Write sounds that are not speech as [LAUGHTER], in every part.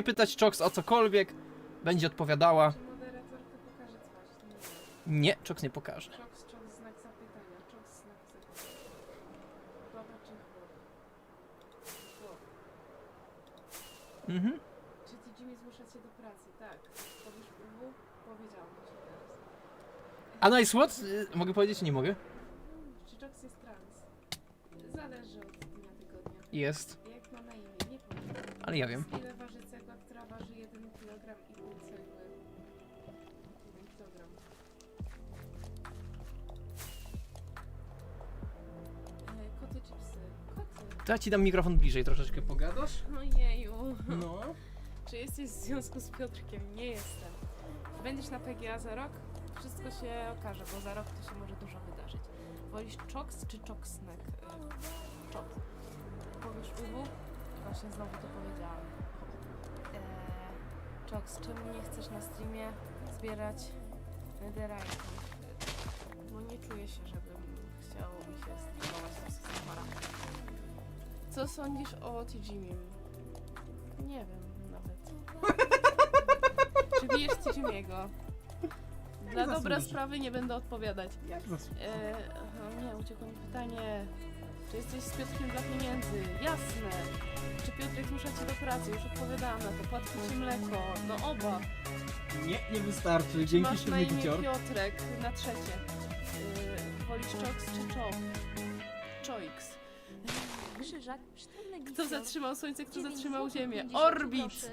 możecie pytać Chox o cokolwiek, będzie odpowiadała. Pokaże coś? Nie. Nie, Chox nie pokaże. Czoks, czoks, znak zapytania. Czoks, znak zapytania. Baba czy chłop? Chłop. Mhm. Czy ty Jimmy zmusza cię do pracy? Tak. Powiesz uwu? Powiedziałam ci teraz. A nice what? Y, Mogę powiedzieć? Nie mogę. Czy Czoks jest trans? Zależy od dnia tygodnia. Jest, Jak ma na imię? Nie powiem. ale ja wiem. Ile To ja ci dam mikrofon bliżej, troszeczkę pogadasz. Ojeju. No. Czy jesteś w związku z Piotrkiem? Nie jestem. Czy będziesz na PGA za rok? Wszystko się okaże, bo za rok to się może dużo wydarzyć. Wolisz czoks czy czoksnek? E, Czoks. Powiesz uwu? Właśnie znowu to powiedziałam. Eee, czoks, czemu nie chcesz na streamie zbierać netherite? Bo nie czuję się, żebym chciał mi się streamować na Sysmara. Co sądzisz o Tijimim? Nie wiem nawet. [LAUGHS] Czy bijesz Tijimiego? Dla dobra zasłużysz? sprawy nie będę odpowiadać. Jak E, aha, nie, uciekło mi pytanie. Czy jesteś z Piotrkiem dla pieniędzy? Jasne. Czy Piotrek zmusza cię do pracy? Już odpowiadałam na to. Płatki czy mleko? No oba. Nie, nie wystarczy. Czy Dzięki masz na imię gicior. Piotrek? Na trzecie. Yy, wolisz Czoks czy Czok? Choix. Krzyżak, sztywny Kto zatrzymał słońce, kto Dziewięć zatrzymał złotych ziemię? 50 Orbit! groszy.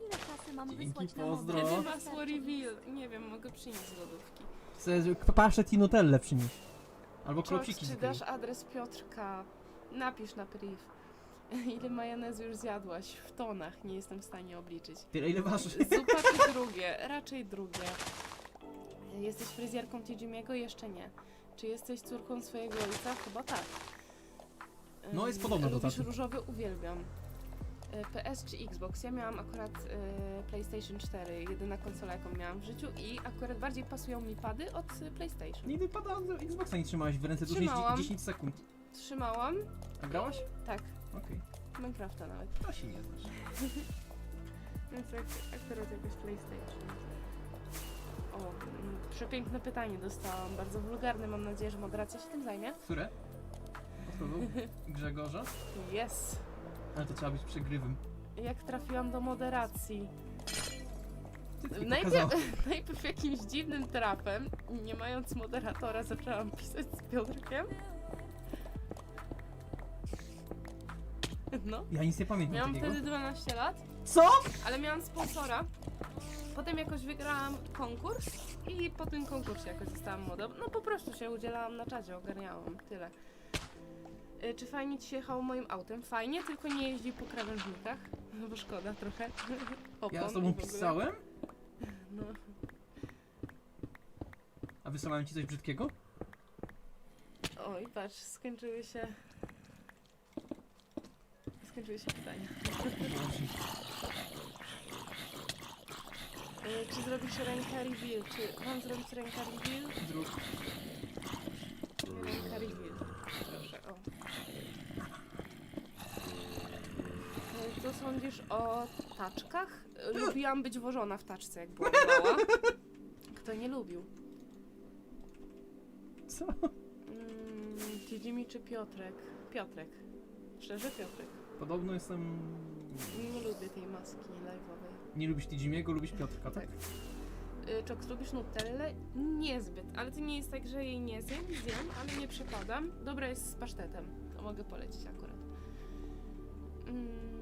Ile kasy mam Dzięki, wysłać na pozdro. Kiedy No. masło reveal? Nie wiem, mogę przynieść z lodówki. Paszet i nutellę przynieś. Albo Czoks, kropsiki czy z dasz adres Piotrka? Napisz na priv. [LAUGHS] Ile majonezu już zjadłaś? W tonach, nie jestem w stanie obliczyć. Tyle ile waży? Zupa czy drugie? Raczej drugie. Jesteś fryzjerką Tijimiego? Jeszcze nie. Czy jesteś córką swojego ojca? Chyba tak. No, jest podobna do Lubisz taty. różowy? Uwielbiam. Y, PS czy Xbox? Ja miałam akurat y, PlayStation 4, jedyna konsola jaką miałam w życiu i akurat bardziej pasują mi pady od y, PlayStation. Nigdy pada Xboxa nie trzymałeś w ręce dłużej niż Trzymałam. 10 sekund. Trzymałam, A grałaś? tak, Okej. Minecrafta nawet. To się nie znasz. [LAUGHS] Więc jak, akurat jakoś PlayStation. O, mm, przepiękne pytanie dostałam, bardzo wulgarne, mam nadzieję, że moderacja się tym zajmie. Które? Kogo? Grzegorza? Yes! Ale to trzeba być przegrywem. Jak trafiłam do moderacji? Najpierw, [LAUGHS] najpierw jakimś dziwnym trafem, nie mając moderatora, zaczęłam pisać z Piotrkiem. No. Ja nic nie pamiętam Miałam takiego. wtedy 12 lat, Co? ale miałam sponsora. Potem jakoś wygrałam konkurs i po tym konkursie jakoś zostałam modą. No po prostu się udzielałam na czacie, ogarniałam, tyle. Y, Czy fajnie ci się jechało moim autem? Fajnie, tylko nie jeździ po krawężnikach, no bo szkoda trochę. [LAUGHS] Opon Ja z i tobą ogóle. pisałem? No. A wysłałem ci coś brzydkiego? Oj, patrz, skończyły się... Skończyły się pytania. Y, Czy zrobisz ręka reveal? Czy mam zrobić Ręka reveal. Proszę, o. Y, Co sądzisz o taczkach? Lubiłam być wożona w taczce, jak byłam mała. Kto nie lubił? Co? Mm, czy Piotrek? Piotrek. Szczerze Piotrek. Podobno jestem... Nie lubię tej maski live'owej. Nie lubisz Tidzimiego, lubisz Piotrka, tak? Tak. Y, Czoks, lubisz Nutellę? Niezbyt, ale to nie jest tak, że jej nie zjem, zjem, ale nie przepadam. Dobra jest z pasztetem, to mogę polecić akurat. Mm,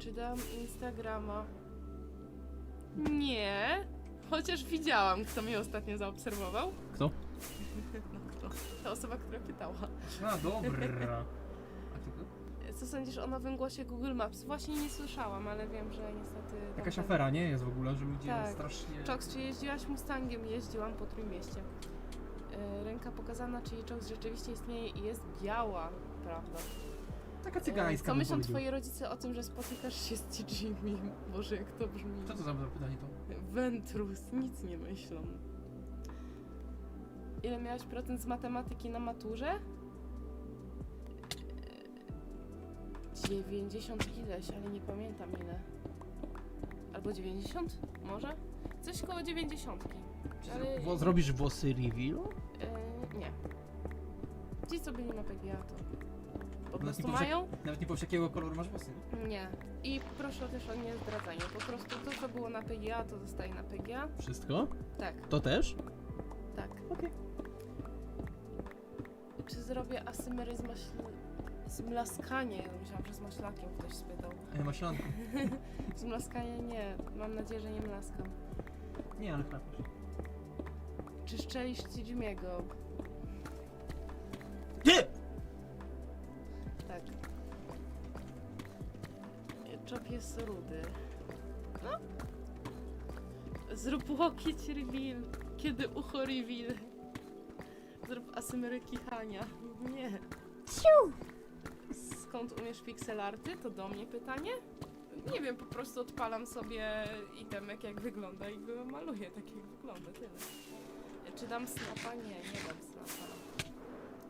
czy dam Instagrama? Nie, chociaż widziałam, kto mnie ostatnio zaobserwował. Kto? No kto? Ta osoba, która pytała. A, dobra. A ty? Co sądzisz o nowym głosie Google Maps? Właśnie nie słyszałam, ale wiem, że niestety... Jakaś afera, nie? Jest w ogóle, że ludzie Tak. strasznie... Czoks, czy jeździłaś Mustangiem? Jeździłam po Trójmieście. Yy, ręka pokazana, czyli Czoks rzeczywiście istnieje i jest biała, prawda? Taka cygańska Co bym myślą powiedział. twoi rodzice o tym, że spotykasz się z TGM? Boże, jak to brzmi. Co to za pytanie to? Ventrus, nic nie myślą. Ile miałeś procent z matematyki na maturze? Yy, 90 ileś, ale nie pamiętam ile. Albo 90? Może? Coś koło 90. Czy Ale- Wo- zrobisz włosy reveal? Yy, nie. Ci, co byli na PGA, to po Nawet prostu nie mają? Nawet nie powiesz jakiego koloru masz włosy. Nie. I proszę też o niezdradzanie. Po prostu to, co było na PGA, to zostaje na PGA. Wszystko? Tak, To też? tak. Okej. Czy zrobię asymery z, maśl... z mlaskanie? Myślałam, że z maślakiem ktoś spytał. E, maślanką. [LAUGHS] Z mlaskania nie. Mam nadzieję, że nie mlaskam. Nie, ale chrapiesz. Czy szczelisz Wiedźmiego? Jest rudy. No. Zrób łokieć reveal. Kiedy ucho reveal. Zrób asymery kichania. Nie. Skąd umiesz pixelarty? To do mnie pytanie? Nie wiem, po prostu odpalam sobie itemek jak wygląda i go maluję tak jak wygląda, tyle. Czy dam snapa? Nie, nie dam snapa.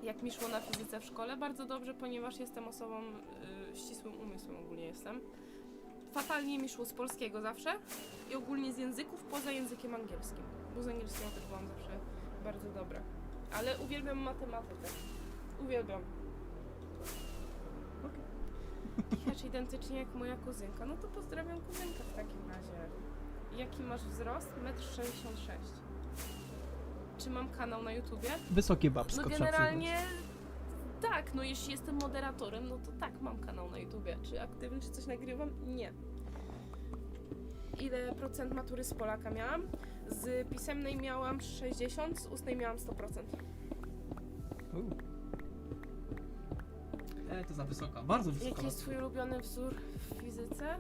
Jak mi szło na fizyce w szkole? Bardzo dobrze, ponieważ jestem osobą y, ścisłym umysłem ogólnie jestem. Fatalnie mi szło z polskiego zawsze i ogólnie z języków poza językiem angielskim. Bo z angielskiego też byłam zawsze bardzo dobra. Ale uwielbiam matematykę. Uwielbiam. Kichacz identycznie jak moja kuzynka. No to pozdrawiam kuzynkę w takim razie. Jaki masz wzrost? 1,66 m. Czy mam kanał na YouTubie? Wysokie babsko No trzeba generalnie tak, no jeśli jestem moderatorem, no to tak, mam kanał na YouTubie. Czy aktywny, czy coś nagrywam? Nie. Ile procent matury z Polaka miałam? Z pisemnej miałam 60, z ustnej miałam 100%. U. E, to za wysoka. Bardzo wysoka. Jaki jest twój ulubiony wzór w fizyce?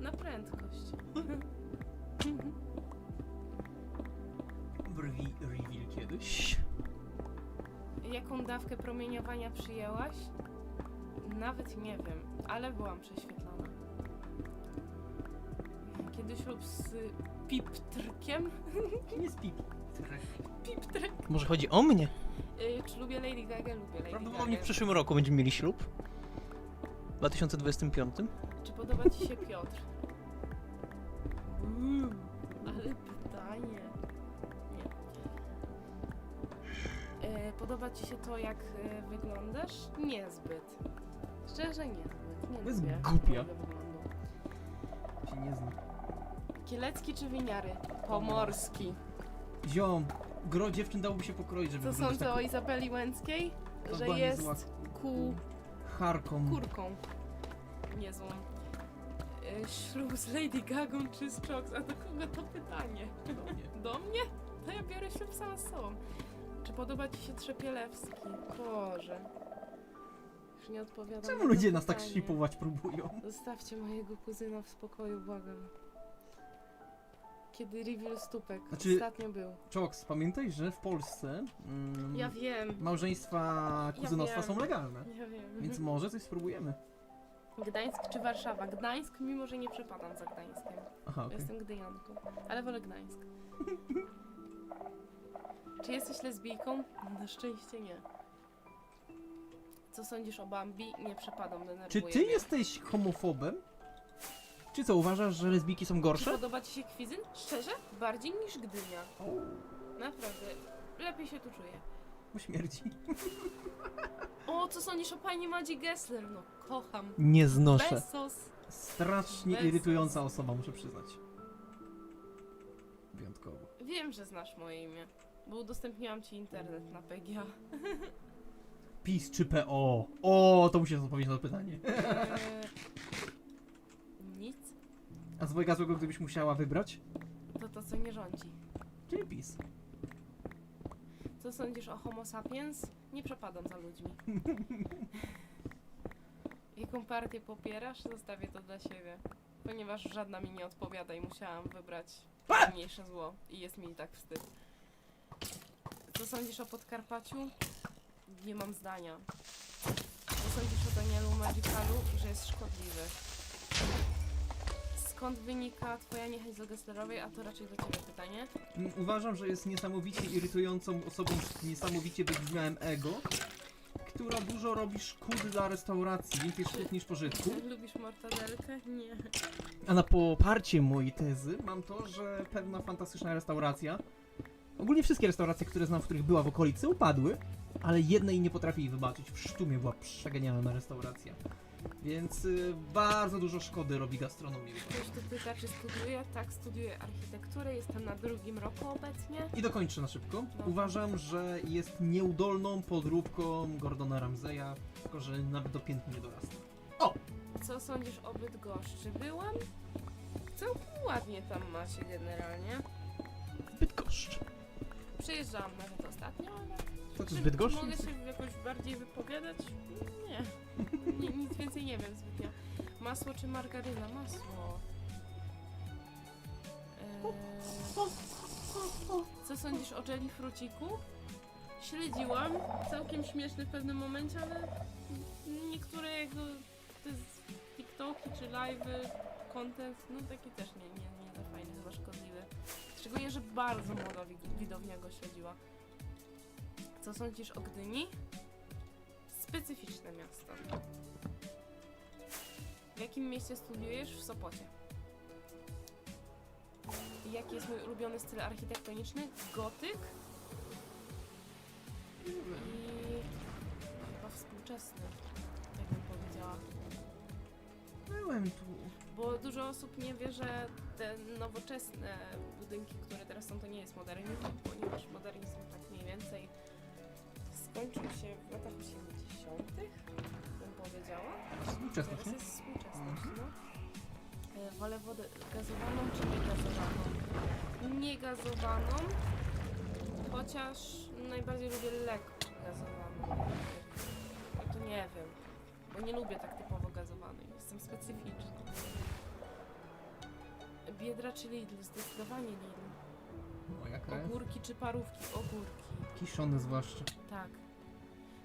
Na prędkość. [LAUGHS] Brwi reveal kiedyś. Jaką dawkę promieniowania przyjęłaś? Nawet nie wiem, ale byłam prześwietlona. Kiedyś ślub z piptrkiem? Kim jest pip? Piptrek. Może chodzi o mnie? Y, czy lubię Lady Gaga? Lubię Lady Prawdopodobnie w Gaga. przyszłym roku będziemy mieli ślub. W 2025. Czy podoba ci się Piotr? Uuu, podoba ci się to, jak e, wyglądasz? Niezbyt. Szczerze niezbyt. Nie jest lubię głupia. mojego wyglądu. Się nie zna. Kielecki czy winiary? Pomorski. Ziom, gro dziewczyn dałoby się pokroić, żeby Co wyglądać sądzę o tak Izabeli Łęckiej? To Że jest ku harką. kurką. Niezłą. E, ślub z Lady Gagą czy z Chox? A do kogo to pytanie? Do mnie. Do mnie? To ja biorę ślub sama z sobą. Czy podoba ci się Trzepielewski? Boże. Już nie odpowiadam Czemu na to ludzie nas tak pytanie. szlipować próbują? Zostawcie mojego kuzyna w spokoju, błagam. Kiedy reveal stópek? Znaczy- Ostatnio był. Czoks, pamiętaj, że w Polsce mm, Ja wiem. małżeństwa kuzynostwa wiem. są legalne. Ja wiem. Więc może coś spróbujemy. Gdańsk czy Warszawa? Gdańsk, mimo że nie przepadam za Gdańskiem. Aha, okej. Jestem Gdyjanką, ale wolę Gdańsk. [LAUGHS] Czy jesteś lesbijką? Na szczęście nie. Co sądzisz o Bambi? Nie przepadam, denerwuję Czy ty jesteś homofobem? Czy co, uważasz, że lesbijki są Czy gorsze? podoba ci się Kwizyn? Szczerze? Bardziej niż Gdynia. Naprawdę. Lepiej się tu czuję. Śmierdzi. O, co sądzisz o pani Madzi Gessler? No, kocham. Nie znoszę. Besos. Strasznie Bez irytująca osoba, muszę przyznać. Wyjątkowo. Wiem, że znasz moje imię, bo udostępniłam ci internet na PGA. PiS czy PO? O, to musisz odpowiedzieć na to pytanie. Eee, nic. A z złego, gdybyś musiała wybrać? To to, co nie rządzi. Czyli PiS. Co sądzisz o Homo sapiens? Nie przepadam za ludźmi. [LAUGHS] Jaką partię popierasz? Zostawię to dla siebie. Ponieważ żadna mi nie odpowiada i musiałam wybrać mniejsze zło. I jest mi i tak wstyd. Sądzisz o Podkarpaciu? Nie mam zdania. Co sądzisz o Danielu Magicalu? Że jest szkodliwy. Skąd wynika twoja niechęć do Gesslerowej? A to raczej do ciebie pytanie. Mm, Uważam, że jest niesamowicie irytującą osobą z niesamowicie wybrzmiałym ego, architektura dużo robi szkód dla restauracji, więcej szkód niż pożytku. [LAUGHS] Lubisz mortadelkę? Nie. A na poparcie mojej tezy mam to, że pewna fantastyczna restauracja, ogólnie wszystkie restauracje, które znam, w których była w okolicy, upadły, ale jednej nie potrafi jej wybaczyć. W Sztumie była przegenialna restauracja. Więc y, bardzo dużo szkody robi gastronomii. Ktoś tu pyta, czy studiuję? Tak, studiuję architekturę, jestem na drugim roku obecnie. I dokończę na szybko. Uważam, że jest nieudolną podróbką Gordona Ramseya, tylko że nawet do piętni nie dorasta. Co sądzisz o Bydgoszczy? Byłam? Całkiem ładnie tam macie generalnie. Bydgoszcz. Przyjeżdżałam nawet ostatnio, ale... To co, Czy Bydgoszcz? Mogę się jakoś bardziej wypowiadać? Nie. Nic więcej nie wiem zbytnio. Masło czy margaryna? Masło. Eee, co sądzisz o Jelly Fruciku? Śledziłam. Całkiem śmieszny w pewnym momencie, ale niektóre jego te z- TikToki czy live'y, content, no taki też nie, nie, nie za fajny, chyba szkodliwy. Szczególnie, że bardzo młoda wi- widownia go śledziła. Co sądzisz o Gdyni? Specyficzne miasto. W jakim mieście studiujesz? W Sopocie. Jaki jest mój ulubiony styl architektoniczny? Gotyk i chyba współczesny, tak bym powiedziała. Byłem tu. Bo dużo osób nie wie, że te nowoczesne budynki, które teraz są, to nie jest modernizm, ponieważ modernizm tak mniej więcej skończył się w latach 80., bym powiedziała. Współczesność, Teraz nie? jest współczesność, Mhm. no. E, Wolę wodę gazowaną czy niegazowaną? Niegazowaną, chociaż najbardziej lubię lekko gazowaną. No to nie wiem, bo nie lubię tak typowo gazowanej, jestem specyficzna. Biedra czy Lidl? Zdecydowanie Lidl. Moja krew. Ogórki czy parówki? Ogórki. Kiszony zwłaszcza. Tak.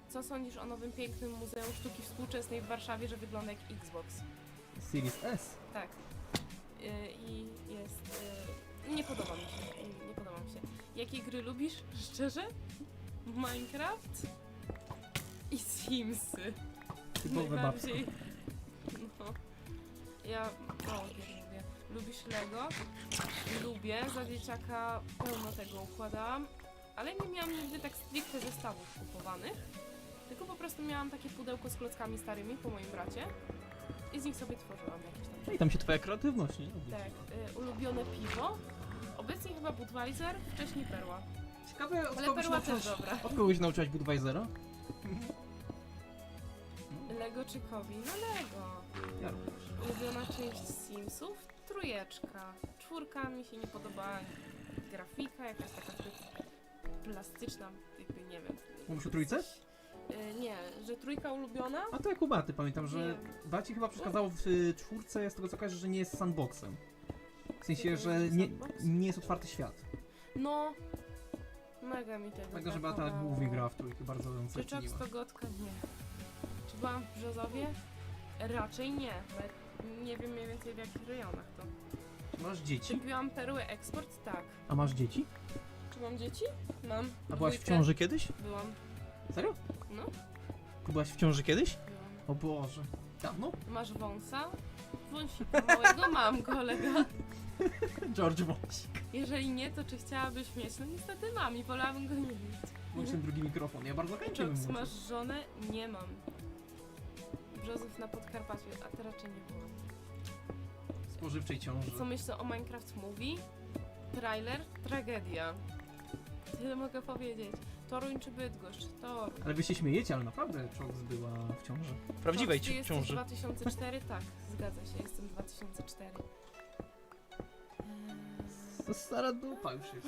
Co sądzisz o nowym pięknym Muzeum Sztuki Współczesnej w Warszawie, że wygląda jak Xbox? Series S. Tak. Y, I jest. y, Nie podoba mi się. Nie, nie podoba mi się. Jakie gry lubisz? [LAUGHS] Szczerze? Minecraft i Simsy. Typowe babsko. Najbardziej. No. Ja lubię. Lubisz Lego? Lubię. Za dzieciaka pełno tego układałam. Ale nie miałam nigdy tak stricte zestawów kupowanych. Tylko po prostu miałam takie pudełko z klockami starymi po moim bracie. I z nich sobie tworzyłam jakieś tam No i tam się twoja kreatywność, nie? tak, y, ulubione piwo. Obecnie chyba Budweiser, wcześniej Perła. Ciekawe, od Ale kogoś, Perła też nauczyłaś, dobra. od kogoś nauczyłaś Budweisera? Lego czy Kobi? No Lego. Ja również. Ulubiona część Simsów? Trójeczka. Czwórka mi się nie podobała. Grafika jakaś taka zbyt plastyczna, jakby nie wiem. Mówisz o trójce? Y, nie, że trójka ulubiona? A to jak u Baty, pamiętam, że Nie. Baci chyba przeszkadzało w y, czwórce, z tego co kojarzę, że nie jest sandboxem. W sensie, że nie, nie jest otwarty świat. No. Mega mi tego Tego, że Bata głównie grała w trójkę, bardzo ją Czy Czok ceniła. Stogotka? Nie. Czy byłam w Brzozowie? Raczej nie. Nie wiem mniej więcej w jakich rejonach to. Masz dzieci? piłam perły eksport? Tak. A masz dzieci? Czy mam dzieci? Mam. A byłaś w Dwójkę. ciąży kiedyś? Byłam. Serio? No, Byłaś w ciąży kiedyś? byłam. O Boże. Dawno? Masz wąsa? Wąsika małego [LAUGHS] mam, kolega. [LAUGHS] George Wąsik. Jeżeli nie, to czy chciałabyś mieć? No niestety mam i wolałabym go nie mieć. Masz ten drugi mikrofon, ja bardzo chętnie bym masz żonę? Nie mam. Brzozów na Podkarpaciu, a to raczej nie byłam. Spożywczej ciąży. Co myślę o Minecraft Movie? Trailer? Tragedia. Tyle mogę powiedzieć. Toruń czy Bydgoszcz? Toruń. Ale wy się śmiejecie, ale naprawdę Czoks była w ciąży. Prawdziwej ci jesteś ciąży. 2004? Tak, zgadza się, jestem 2004. Eee, To stara dupa już jest.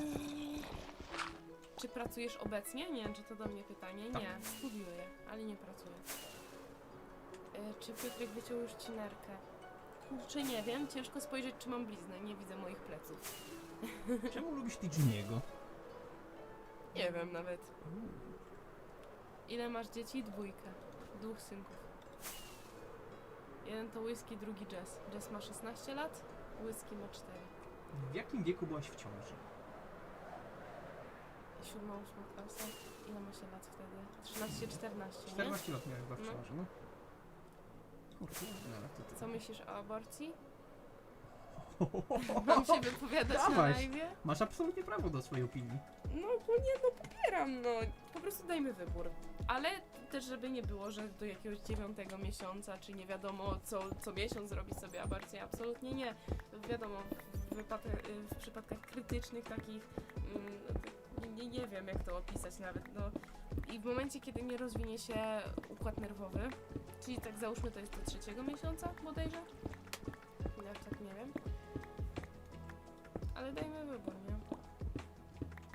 Czy pracujesz obecnie? Nie wiem, czy to do mnie pytanie. Tak. Nie, studiuję, ale nie pracuję. E, Czy Piotrek wyciął już ci nerkę? Kurczę, nie wiem. Ciężko spojrzeć, czy mam bliznę. Nie widzę moich pleców. [LAUGHS] Czemu lubisz Tijuniego? Nie wiem nawet. Ile masz dzieci? Dwójkę. Dwóch synków. Jeden to whisky, drugi jazz. Jazz ma 16 lat, whisky ma 4. W jakim wieku byłaś w ciąży? Siódma, ósma klasa. ile ma się lat wtedy? 13-14, nie? 14 lat miałem chyba w No. ciąży, no. Kurde, no ale to ty. Co myślisz o aborcji? [LAUGHS] Mam się wypowiadać na Dawaj. live? Masz absolutnie prawo do swojej opinii. No ogólnie no popieram, no. Po prostu dajmy wybór. Ale też żeby nie było, że do jakiegoś dziewiątego miesiąca, czy nie wiadomo co, co miesiąc zrobić sobie aborcję. Absolutnie nie. Wiadomo, w, w przypadkach krytycznych takich mm, nie, nie wiem jak to opisać nawet. No. I w momencie, kiedy nie rozwinie się układ nerwowy, czyli tak załóżmy to jest do trzeciego miesiąca bodajże? Ja tak nie wiem. Ale dajmy wybór, nie?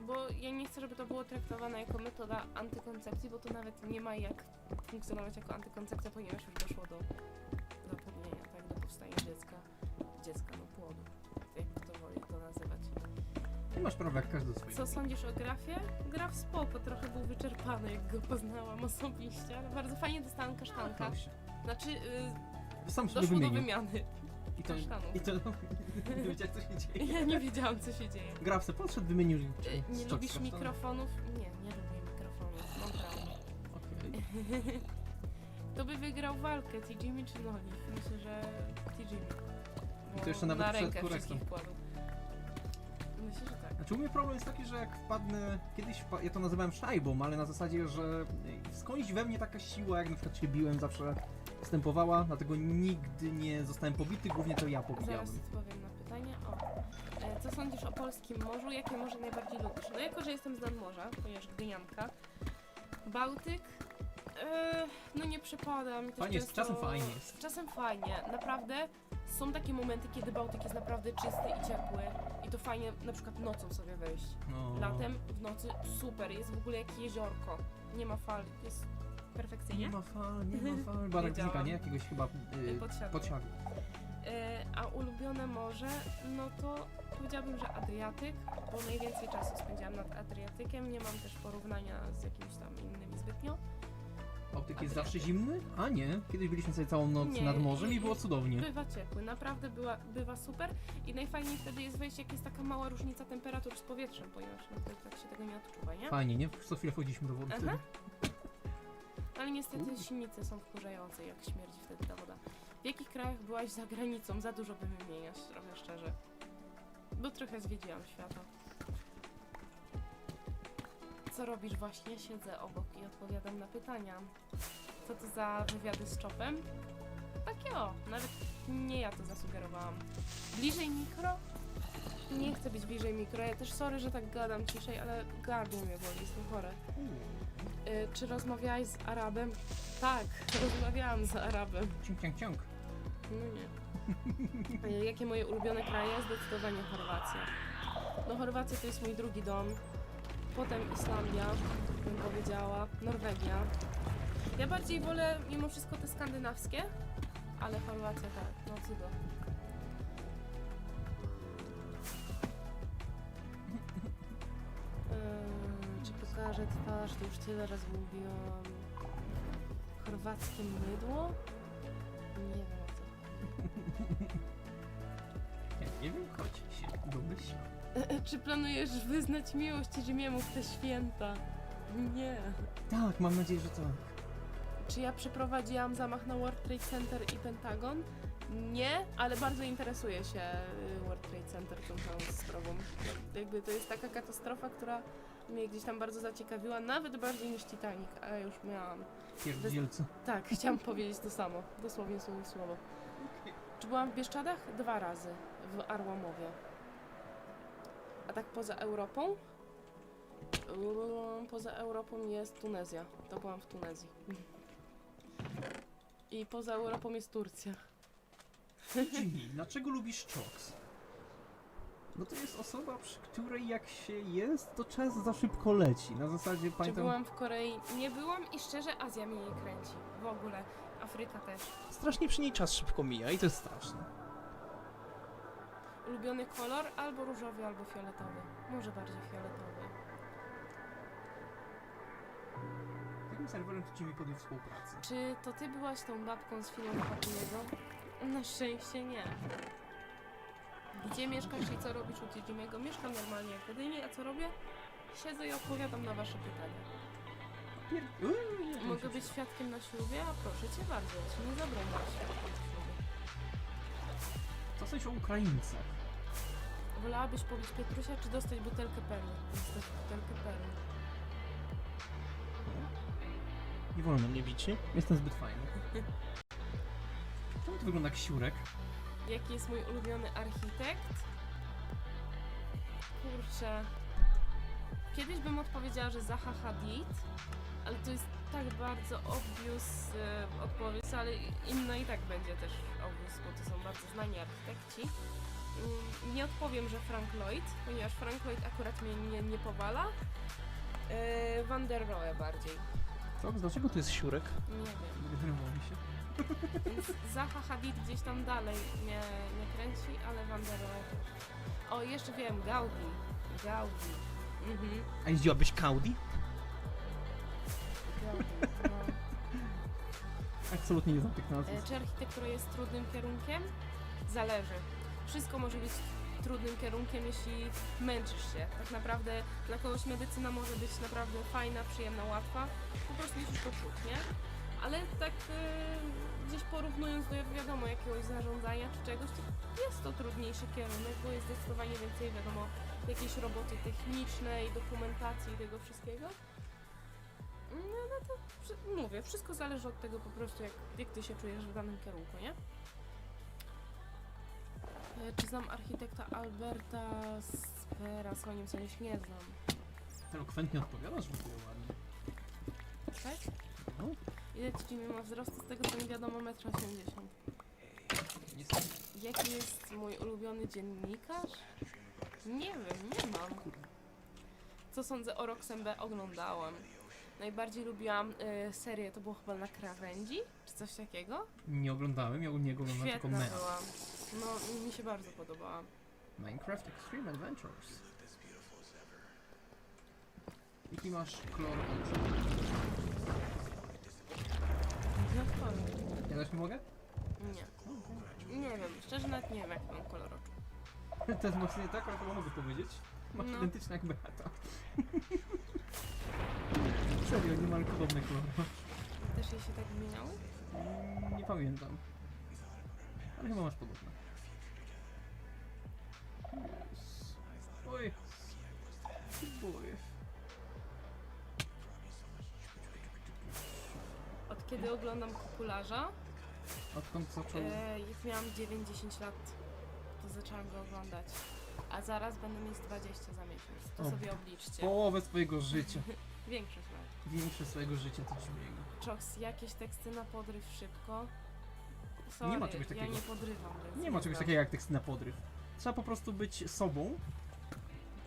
Bo ja nie chcę, żeby to było traktowane jako metoda antykoncepcji, bo to nawet nie ma jak funkcjonować jako antykoncepcja, ponieważ już doszło do zapłodnienia, tak, do powstania dziecka, dziecka, no Nie masz prawa jak każdy swojej Co sądzisz o grafie? Graf spoko, trochę był wyczerpany, jak go poznałam osobiście, ale bardzo fajnie dostałam kasztanka. Znaczy, yy, Sam sobie doszło do wymienił. wymiany. I to, kasztanów. i to [LAUGHS] nie wiedziałeś co się dzieje. Ja nie wiedziałam, co się dzieje. Graf se podszedł, wymienił. Yy, nie stok lubisz z kasztanu. mikrofonów? Nie, nie lubię mikrofonów, mam prawo. Okej. [LAUGHS] Kto by wygrał walkę, T-Jimmy czy Noli? Myślę, że T-Jimmy. Bo to jeszcze nawet na przed rękę korektą. wszystkich kładł. Myślę, że tak. Znaczy u mnie problem jest taki, że jak wpadnę, kiedyś wpa- ja to nazywałem szajbą, ale na zasadzie, że skądś we mnie taka siła, jak na przykład się biłem, zawsze występowała, dlatego nigdy nie zostałem pobity, głównie to ja pobijałem. Zaraz odpowiem na pytanie. O, e, co sądzisz o polskim morzu? Jakie morze najbardziej lubisz? No jako, że jestem z nadmorza, ponieważ Gdynianka. Bałtyk? E, no nie przypada mi to Fajnie jest, często... czasem fajnie jest. Czasem fajnie, naprawdę. Są takie momenty, kiedy Bałtyk jest naprawdę czysty i ciepły i to fajnie na przykład nocą sobie wejść. No. Latem w nocy super, jest w ogóle jak jeziorko. Nie ma fal, jest perfekcyjnie. Nie ma fal, nie ma fal. [LAUGHS] Bzika, nie? Jakiegoś chyba yy, Podsiadło. E, a ulubione morze, no to powiedziałabym, że Adriatyk, bo najwięcej czasu spędziłam nad Adriatykiem. Nie mam też porównania z jakimiś tam innymi zbytnio. Bałtyk jest zawsze zimny? A nie, kiedyś byliśmy sobie całą noc Nie, nad morzem i było cudownie. Bywa ciepły, naprawdę była, bywa super i najfajniej wtedy jest wejść, jak jest taka mała różnica temperatur z powietrzem, ponieważ no, tak się tego nie odczuwa, nie? Fajnie, nie? Co chwilę wchodziliśmy do wody Aha. wtedy. Ale niestety silnice są wkurzające, jak śmierdzi wtedy ta woda. W jakich krajach byłaś za granicą? Za dużo by wymieniać, trochę szczerze. Bo trochę zwiedziłam świata. Co robisz właśnie? Siedzę obok i odpowiadam na pytania. Co to za wywiady z Chopem? Takie o, nawet nie ja to zasugerowałam. Bliżej mikro? Nie chcę być bliżej mikro. Ja też sorry, że tak gadam ciszej, ale gardło mnie boli, jestem chora. Y, czy rozmawiałaś z Arabem? Tak, [LAUGHS] rozmawiałam z Arabem. Ciąg, ciąg, ciąg. No nie. Y, jakie moje ulubione kraje? Zdecydowanie Chorwacja. No Chorwacja to jest mój drugi dom. Potem Islandia, bym powiedziała. Norwegia. Ja bardziej wolę mimo wszystko te skandynawskie, ale Chorwacja tak, no cudo. Yy, czy pokażę twarz? To już tyle razy mówiłam. Chorwackie mydło? Nie wiem o co. Ja [LAUGHS] nie wiem, chodź się, domyśl. Czy planujesz wyznać miłość Rzymiemu w te święta? Nie. Tak, mam nadzieję, że tak. Czy ja przeprowadziłam zamach na World Trade Center i Pentagon? Nie, ale bardzo interesuję się y, World Trade Center tą całą sprawą. Jakby to jest taka katastrofa, która mnie gdzieś tam bardzo zaciekawiła, nawet bardziej niż Titanic, a ja już miałam. Pierdzielce. Tak, chciałam powiedzieć to samo, dosłownie słowo w słowo. Czy byłam w Bieszczadach? Dwa razy, w Arłamowie. A tak poza Europą? Ym, Poza Europą jest Tunezja. To byłam w Tunezji. I poza Europą jest Turcja. Jimmy, dlaczego lubisz Chocs? No to jest osoba, przy której jak się jest, to czas za szybko leci. Na zasadzie Czy pamiętam, byłam w Korei? Nie byłam i szczerze Azja mnie nie kręci. W ogóle. Afryka też. Strasznie przy niej czas szybko mija i to jest straszne. Ulubiony kolor? Albo różowy, albo fioletowy. Może bardziej fioletowy. takim serwerem to Jimmy podjął współpracę. Czy to ty byłaś tą babką z filmu Papinego? Na szczęście nie. Gdzie mieszkasz i co robisz u Jimmy'ego? Mieszkam normalnie jak w Gdyni, a co robię? Siedzę i odpowiadam na wasze pytania. Pier... Uuu, nie, Mogę nie, być świadkiem na ślubie? A proszę cię bardzo, ja ci nie zabronię Co o Ukraińcach? Wolałabyś pobić Pietrusia, czy dostać butelkę perły? Dostać butelkę perły. Nie wolno mnie bić, nie? Jestem zbyt fajny. Czemu to wygląda jak siurek? Jaki jest mój ulubiony architekt? Kurczę. Kiedyś bym odpowiedziała, że Zaha Hadid, ale to jest tak bardzo obvious e, odpowiedź, ale inna i tak będzie też obvious, bo to są bardzo znani architekci. Mm, Nie odpowiem, że Frank Lloyd, ponieważ Frank Lloyd akurat mnie nie, nie powala. E, Van der Rohe bardziej. Co? Dlaczego to jest siurek? Nie wiem. Mi się. [LAUGHS] Więc Zaha Hadid gdzieś tam dalej mnie nie kręci, ale Van der Rohe też. O, jeszcze wiem, Gaudi. Gaudi. Mhm. A jeździłabyś Audi? No. [LAUGHS] Absolutnie nie znam tych E, nazwisk. Czy architektura jest trudnym kierunkiem? Zależy. Wszystko może być trudnym kierunkiem, jeśli męczysz się. Tak naprawdę dla kogoś medycyna może być naprawdę fajna, przyjemna, łatwa. Po prostu musisz to czuć, nie? Ale tak e, gdzieś porównując do wiadomo jakiegoś zarządzania czy czegoś, to jest to trudniejszy kierunek, bo jest zdecydowanie więcej wiadomo jakiejś roboty technicznej, dokumentacji i tego wszystkiego. No, no to przy- mówię, wszystko zależy od tego po prostu, jak, jak ty się czujesz w danym kierunku, nie? E, Czy znam architekta Alberta Speras? O nim coś nie znam. Elokwentnie odpowiadasz w ogóle ładnie. Tak? No, Ile ci Jimmy ma wzrostu? Z tego co mi wiadomo 1,80 m. jest... Jaki jest mój ulubiony dziennikarz? Nie wiem, nie mam. Co sądzę o Roxembe? Oglądałam. Najbardziej lubiłam y, serię, to było chyba na krawędzi, czy coś takiego? Nie oglądałem, ja u niego oglądam tylko Świetna Mea. była. No, mi się bardzo podobała. Minecraft Extreme Adventures. Jaki masz kolor oczu? Odpowiem. Ja też nie mogę? Nie. Nie wiem, szczerze nawet nie wiem, jaki mam kolor oczu. [LAUGHS] To jest mocniej tak, ale chyba mogę powiedzieć. Masz No. identyczny jak Beata. [LAUGHS] Serio, niemal podobny kolor masz. Też jej się tak wymieniały? Mm, Nie pamiętam. Ale chyba masz podobne. Yes. Oj. Oj. Od kiedy oglądam kopularza, Odkąd zaczął... e, jak miałam 9-10 lat, to zaczęłam go oglądać. A zaraz będę mieć 20 za miesiąc. To O, sobie obliczcie. Połowę swojego życia. [LAUGHS] Większość lat. Większe swojego życia to brzmiego. Czoks, jakieś teksty na podryw szybko. Sorry, Nie ma czegoś Ja takiego. nie podrywam. więc Nie ma czegoś takiego jak teksty na podryw. Trzeba po prostu być sobą.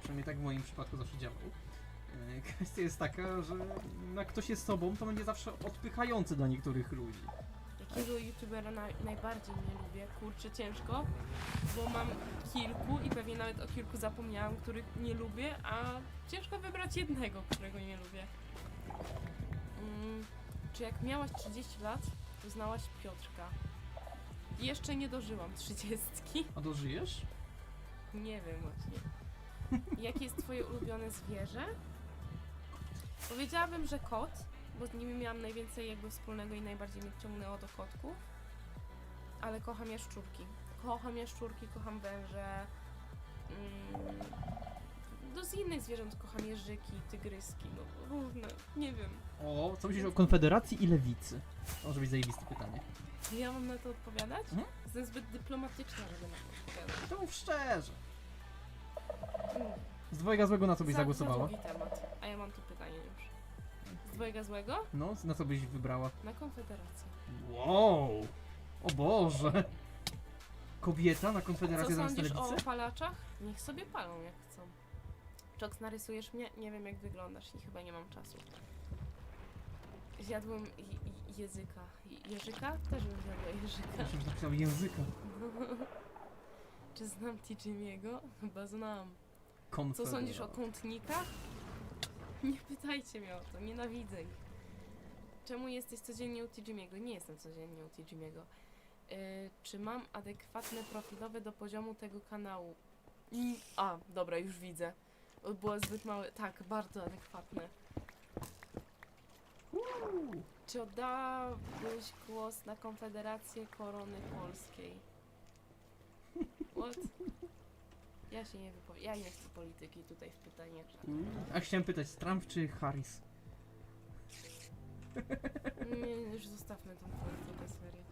Przynajmniej tak w moim przypadku zawsze działał. E, Kwestia jest taka, że jak ktoś jest sobą, to będzie zawsze odpychający dla niektórych ludzi. Jakiego youtubera na, najbardziej nie lubię? Kurczę, ciężko, bo mam kilku i pewnie nawet o kilku zapomniałam, których nie lubię, a ciężko wybrać jednego, którego nie lubię. Mm, czy jak miałaś 30 lat, to znałaś Piotrka? Jeszcze nie dożyłam 30. A dożyjesz? Nie wiem właśnie. [LAUGHS] Jakie jest twoje ulubione zwierzę? Powiedziałabym, że kot, bo z nimi miałam najwięcej jakby wspólnego i najbardziej mnie ciągnęło do kotków. Ale kocham jaszczurki. Kocham jaszczurki, kocham węże. Mm, no z innych zwierząt kocham jeżyki, tygryski, no różne, nie wiem. O, co myślisz o Konfederacji i Lewicy? To może być zajebiste pytanie. Ja mam na to odpowiadać? Mhm. Jestem zbyt dyplomatyczna, żeby na to odpowiadać. To mów szczerze. Mm. Z dwojga złego na co byś Za- zagłosowała? Za długi temat. A ja mam tu pytanie już. Dwojga złego? No, na co byś wybrała? Na Konfederację. Wow! O Boże! Kobieta na Co Konfederację zamiast na sądzisz o palaczach? Niech sobie palą jak chcą. Czoks, narysujesz mnie? Nie wiem jak wyglądasz i chyba nie mam czasu. Zjadłem i- i- języka. Je- Jeżyka? Też bym zjadła jeżyka. Myślałem, że napisał języka. [LAUGHS] Czy znam Tijimiego? Chyba znam. Co Konfederacja. sądzisz o kątnikach? Nie pytajcie mnie o to, nienawidzę ich. Czemu jesteś codziennie u Tijimiego? Nie jestem codziennie u Tijimiego. Yy, czy mam adekwatne profilowe do poziomu tego kanału? Mm, a, dobra, już widzę. Było zbyt małe. Tak, bardzo adekwatne. Czy oddałbyś głos na Konfederację Korony Polskiej? What? Ja się nie wypowiem. Ja nie chcę polityki tutaj w pytaniach. A chciałem pytać, Trump czy Harris? Nie, już zostawmy tą politykę, serio.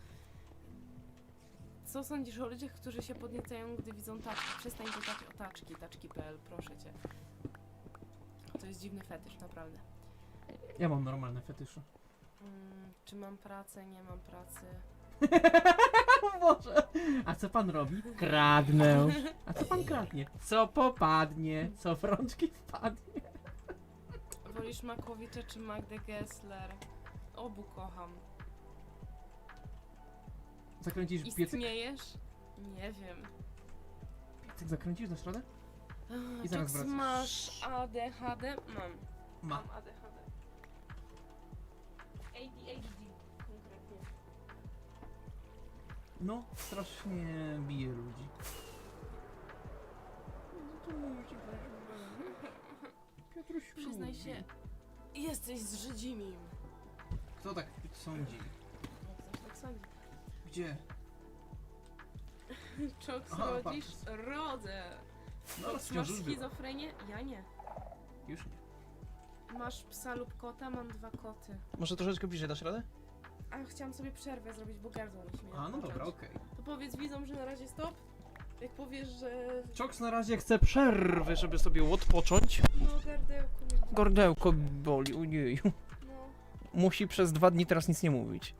Co sądzisz o ludziach, którzy się podniecają, gdy widzą taczki? Przestań pytać o taczki, taczki.pl, proszę cię. To jest dziwny fetysz, naprawdę. Ja mam normalne fetysze. Mm, czy mam pracę? Nie mam pracy. [LAUGHS] Boże! A co pan robi? Kradnę. A co pan kradnie? Co popadnie? Co w rączki wpadnie? Wolisz Makłowicza czy Magdę Gessler? Obu kocham. Zakręcisz piecyk? Istniejesz? Nie wiem. Piecyk zakręcisz na środę? I I zaraz wracasz. masz ADHD? Mam. Ma. Mam ADHD. ADHD No, strasznie bije ludzi. No to ludzi, Piotruś, Przyznaj się, jesteś z Żydzimim. Kto tak sądzi? Jak tak sądzić? Gdzie? [LAUGHS] Czoks Aha, rodzisz? Rodzę. No, Masz schizofrenię? Ja nie. Już nie. Masz psa lub kota? Mam dwa koty. Może troszeczkę bliżej dasz radę? A chciałam sobie przerwę zrobić, bo gardło mi śmieje. A, no dobra, okej. To powiedz widzom, że na razie stop. Jak powiesz, że... Czoks na razie chce przerwy, żeby sobie odpocząć. No gardełko boli. Gordełko boli, ojej. No. Musi przez dwa dni teraz nic nie mówić.